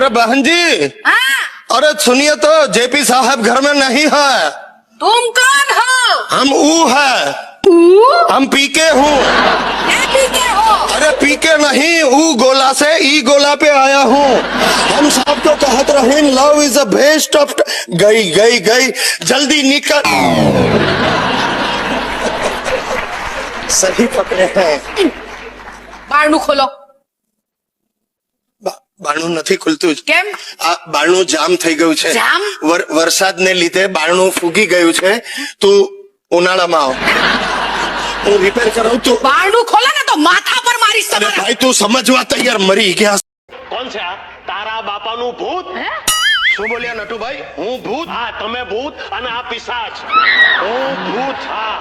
अरे बहन जी। हाँ। अरे सुनिए तो जेपी साहब घर में नहीं है। तुम कौन हो? हम ऊ है। हम पीके हूँ। अरे पीके नहीं ऊ गोला से ई गोला पे आया हूँ। हम सबको कहत रहे love is a best of गई गई गई। जल्दी निकल। सही पकड़े हैं। बारनू खोलो। બારણું નથી ખુલતું કેમ? આ બારણું જામ થઈ ગયું છે. વરસાદને લીધે બારણું ફૂગી ગયું છે. તું ઉનાળામાં આવ. હું રિપેર કરાવું તું બારણું ખોલે ને તો માથા પર મારી અરે તમારા. ભાઈ તું સમજવા તૈયાર મરી ગયા. કોણ છે આ? તારા બાપાનું ભૂત? શું બોલ્યા નટુભાઈ? હું ભૂત? હા તમે ભૂત અને આ પિશાચ. હું ભૂત હા.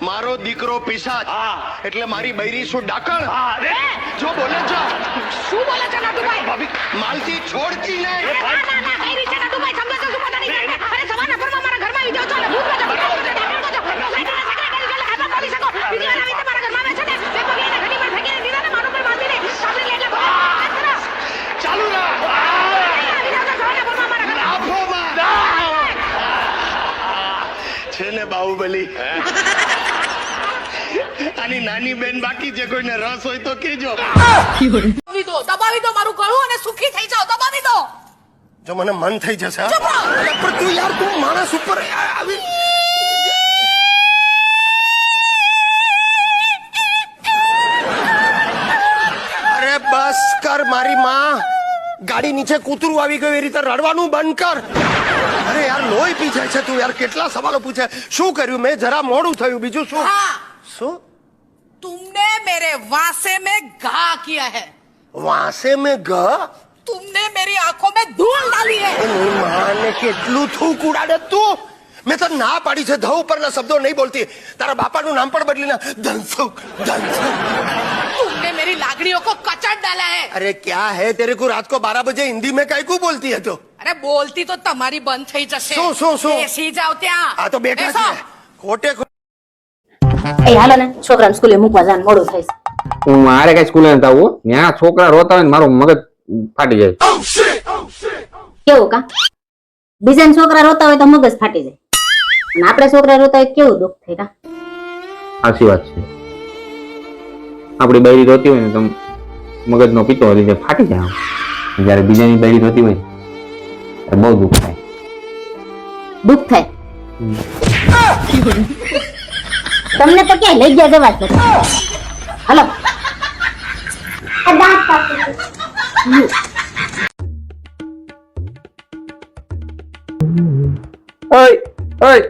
મારો દીકરો પિશાચ હા. એટલે મારી બૈરી શું ડાકણ? હા અરે! જો બોલે છો. શું બોલે છે નાટુભાઈ ભાભી માલતી છોડતી નહીં. ના, ના, ના, કઈ રીતે નટુભાઈ સમજો છો શું પતા નહીં અરે સવારના પોરમાં મારા ઘરમાં આવી જાઓ છો ને ભૂત બનો, ભૂત બનો, ડાકણ બનો. લાઈટના સગડા કરી છો હાથમાં પડી શકો. બીજી વાર આવી રીતે મારા ઘરમાં આવે છે ને, બે પગે એને ઘડીવાર ફેંકીને દીધા ને મારું પર બાંધીને સાંભળી લે એટલે ભલે વાત કરો. ચાલુ રાખ. આવી જાઓ છો સવારના પોરમાં મારા ઘરમાં. આંખોમાં છે ને બાહુબલી? આની નાની બેન બાકી છે કોઈને રસ હોય તો કેજો દબાવી દો દબાવી દો મારું ગળું અને સુખી થઈ જાઓ દબાવી દો. જો મને મન થઈ જશે પણ તું યાર તું માણસ ઉપર આવી અરે બસ કર મારી માં. ગાડી નીચે કૂતરું આવી ગયું એ રીતે રડવાનું બંધ કર. અરે યાર લોહી પી જાય છે તું યાર કેટલા સવાલો પૂછે. શું કર્યું મેં? જરા મોડું થયું બીજું શું? શું तुमने मेरे वासे में घा किया है વાસે મેં ગ तुमने मेरी आंखों में धूल डाली है એની માને કેટલું થૂક ઉડાડે તું મેં તો ના પાડી છે ધ ઉપરના શબ્દો નહીં બોલતી તારા બાપાનું નામ પણ બદલીને ધનસુખ ધનસુખ तुमने मेरी लागड़ियों को कचड़ डाला है अरे क्या है तेरे को रात को बारह बजे हिंदी में कई को बोलती है तो અરે બોલતી તો તમારી બંધ થઈ જશે શું, શું, શું? બેસી જાઓ ત્યાં આ તો બેઠા બેસો. છે ખોટે ખોટે એ હાલો ને છોકરાને સ્કૂલે મૂકવા જવાનું મોડું થાય છે. હું મારે કઈ સ્કૂલે નથી આવું ત્યાં છોકરા રોતા હોય ને મારું મગજ ફાટી જાય. કેવું કા? બીજા છોકરા રોતા હોય તો મગજ ફાટી જાય. અને આપણે છોકરા રોતા હોય કેવું દુઃખ થાય કા? સાચી વાત છે. આપણી બૈરી રોતી હોય ને તો મગજનો પીતો લીધે ફાટી જાય જયારે જ્યારે બીજાની બૈરી રોતી હોય ત્યારે બહુ દુઃખ થાય. દુઃખ થાય. તમને તો ક્યાંય લઈ ગયા જવા જ હલો. ઓય ઓય.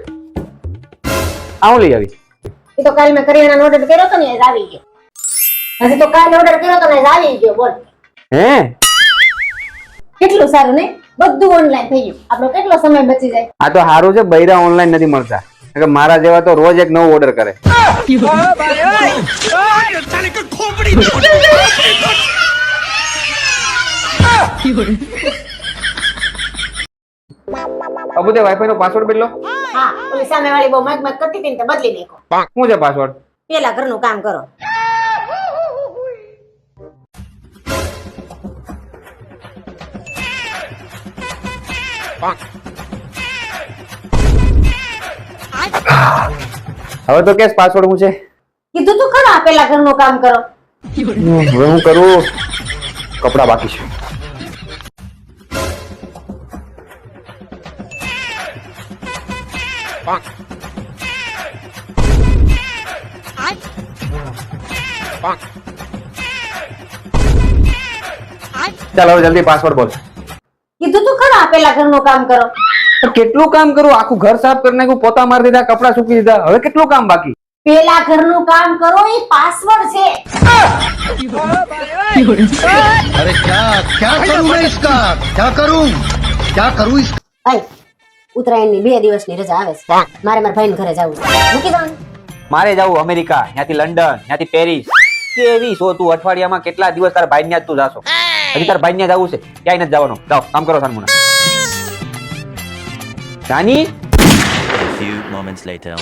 આવું લઈ આવી. એ તો કાલ મેં કરિયાણાનો ઓર્ડર કર્યો તો ને આવી ગયો. હજી તો કાલ ઓર્ડર કર્યો તો ને આવી ગયો બોલ. હે? કેટલું સારું ને બધું ઓનલાઈન થઈ ગયું. આપણો કેટલો સમય બચી જાય? આ તો સારું છે બૈરા ઓનલાઈન નથી મળતા. કે મારા જેવા તો રોજ એક નવો ઓર્ડર કરે. અબુ તે વાઈફાઈ નો પાસવર્ડ બદલો. હા ઓલી સામે વાળી બહુ મગ મગ કરતી હતી ને તો બદલી નાખો શું છે પાસવર્ડ પેલા ઘરનું કામ કરો. હવે તો કેસ પાસવર્ડ હું છે? કીધું તું ખરા પેલા ઘરનું કામ કરો. હવે હું કરું? કપડા બાકી છે. ચાલ જલ્દી પાસવર્ડ બોલ. કીધું તું ખરા પેલા ઘરનું કામ કરો. પણ કેટલું કામ કરું આખું ઘર સાફ કરી નાખ્યું પોતા મારી દીધા કપડા સૂકી દીધા હવે કેટલું કામ બાકી પેલા ઘરનું કામ કરો એ પાસવર્ડ છે अरे क्या क्या करूं मैं इसका क्या करूं क्या करूं इसका ભાઈ ઉત્તરાયણની બે દિવસની રજા આવે છે મારે મારા ભાઈને ઘરે જવું છે મૂકી દઉં મારે જવું અમેરિકા ત્યાંથી લંડન ત્યાંથી પેરિસ કેવી છો તું અઠવાડિયામાં કેટલા દિવસ તારા ભાઈ ત્યાં જ તું જાશો હજી તારા ભાઈ ત્યાં જવું છે ક્યાંય નથી જવાનું જાઓ કામ કરો સાનમુના A few moments later.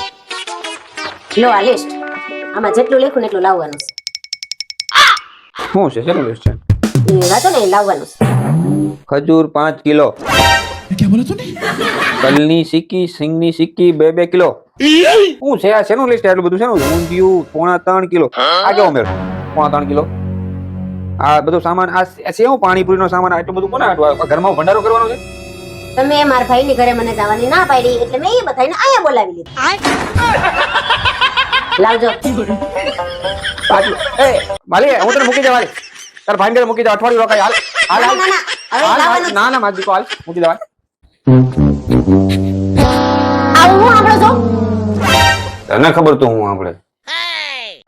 લો આ લિસ્ટ આમાં જેટલું લખ્યું ને એટલું લાવવાનું શું છે? શેનું લિસ્ટ છે? છે એ વાંચો ને એ લાવવાનું છે. ખજૂર પાંચ કિલો. તલની સિક્કી સિંગની સિક્કી બે બે કિલો. શું છે? આ શેનું લિસ્ટ એટલું બધું શેનું ઊંધિયું પોણા ત્રણ કિલો. આ કેવો મેળ? પોણા ત્રણ કિલો. આ બધું સામાન આ સેવ પાણીપુરીનો સામાન? આટલું બધું કોને આટલું? આ ઘરમાં ભંડારો કરવાનો છે? તમે મારા ભાઈની ઘરે મને જવાની ના પાડી એટલે મેં એ બધાને આયા બોલાવી લીધી. લાવજો. પાછું. એ માલી હું તને મૂકી દે તાર ભાઈ ઘરે મૂકી દે અઠવાડિયું રોકાય. હાલ હાલ હાલ. ના, ના, હવે હાલ, ના ના મૂકી દેવાય આવું હું આપણો છો? તને ખબર તો હું આપણે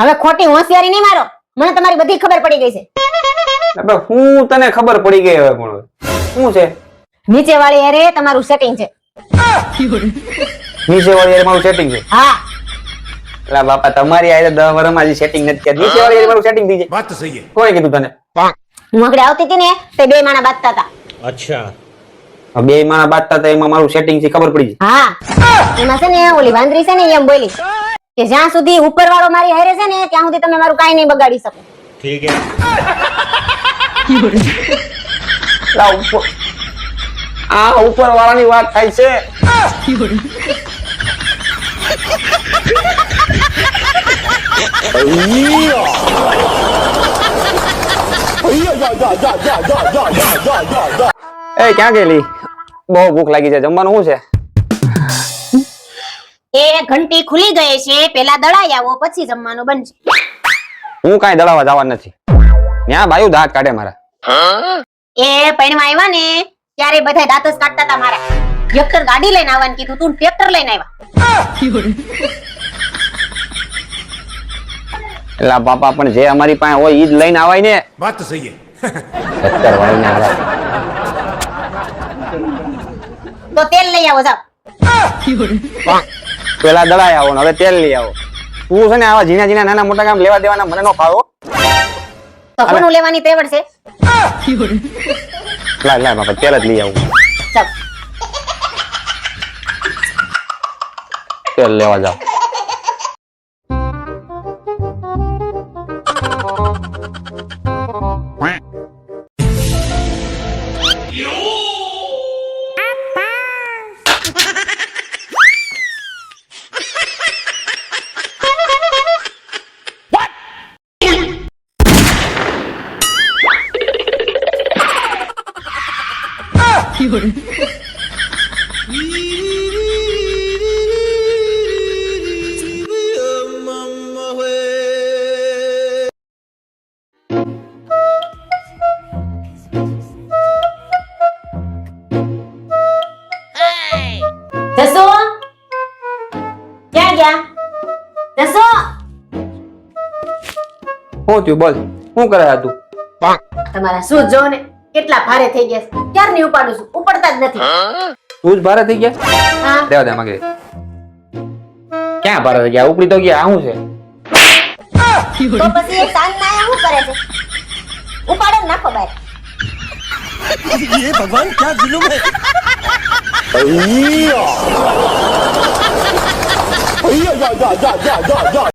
હવે ખોટી હોશિયારી નહીં મારો. મને તમારી બધી ખબર પડી ગઈ છે. હું તને ખબર પડી ગઈ હવે પણ શું છે? નીચે વાળી એરે તમારું સેટિંગ છે. નીચે વાળી એરે મારું સેટિંગ છે? હા. એટલે બાપા તમારી આયે દસ વર્ષમાં હજી સેટિંગ નથી કર્યું નીચે વાળી એરે મારું સેટિંગ થઈ જાય વાત તો સહી કોણે કીધું તને? હું આગળ આવતી હતી ને તે બે માણા બાતતા હતા. અચ્છા. બે માણા બાતતા હતા એમાં મારું સેટિંગ છે ખબર પડી હા. એમાં છે ને ઓલી વાંદરી છે ને એમ બોલી કે જ્યાં સુધી ઉપર વાળો મારી હેરે છે ને ત્યાં સુધી તમે મારું કઈ નહીં બગાડી શકો. ઠીક ઉપર આ ઉપર વાળાની વાત થાય છે. એ ક્યાં ગયેલી? બહુ ભૂખ લાગી છે. જમવાનું શું છે? એ ઘંટી ખુલી ગઈ છે. પેલા દળાઈ આવો પછી જમવાનું બનશે. હું કઈ દળાવા જવા નથી. ત્યાં બાયું દાંત કાઢે મારા. એ પૈણવા આવ્યા ને. ત્યારે બધા દાંત જ કાઢતા હતા મારા. ટ્રેક્ટર ગાડી લઈને આવવાનું કીધું તું ટ્રેક્ટર લઈને આવ્યા. એટલે બાપા પણ જે અમારી પાસે હોય ઈ જ લઈને આવાય ને. વાત તો સહી સત્તર વાળીને હારા. તો તેલ લઈ આવો સાહેબ પેલા દળાય આવો ને હવે તેલ લઈ આવો. તું છે ને આવા ઝીણા ઝીણા નાના મોટા કામ લેવા દેવાના મને નો ફાવો કોનું લેવાની તેવડ છે. લાય લાય બાપા તેલ જ લઈ આવું. ચાલ. તેલ લેવા જાવ જસો ક્યાં ગયા જસો શું થયું? બોલ. શું કરે તું? તમારા શું જો ને કેટલા ભારે થઈ ગયા છે. ક્યારની ઉપાડું છું ઉપડતા જ નથી તું જ ભારે થઈ ગયા હા દેવા દે માગે ક્યાં ભારે થઈ ગયા ઉપડી તો ગયા આ શું છે તો પછી એ સાંજ ના શું કરે છે ઉપાડે ને નાખો બહાર ये भगवान क्या जुलुम है